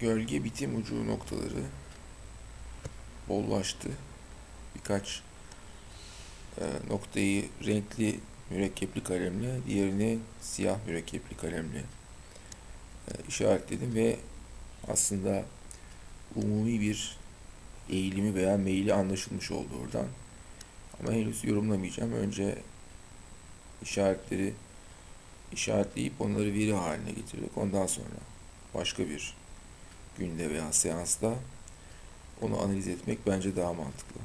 gölge bitim ucu noktaları bollaştı. Birkaç e, noktayı renkli mürekkepli kalemle, diğerini siyah mürekkepli kalemle e, işaretledim ve aslında umumi bir eğilimi veya meyli anlaşılmış oldu oradan. Ama henüz yorumlamayacağım. Önce işaretleri işaretleyip onları veri haline getirerek ondan sonra başka bir günde veya seansta onu analiz etmek bence daha mantıklı.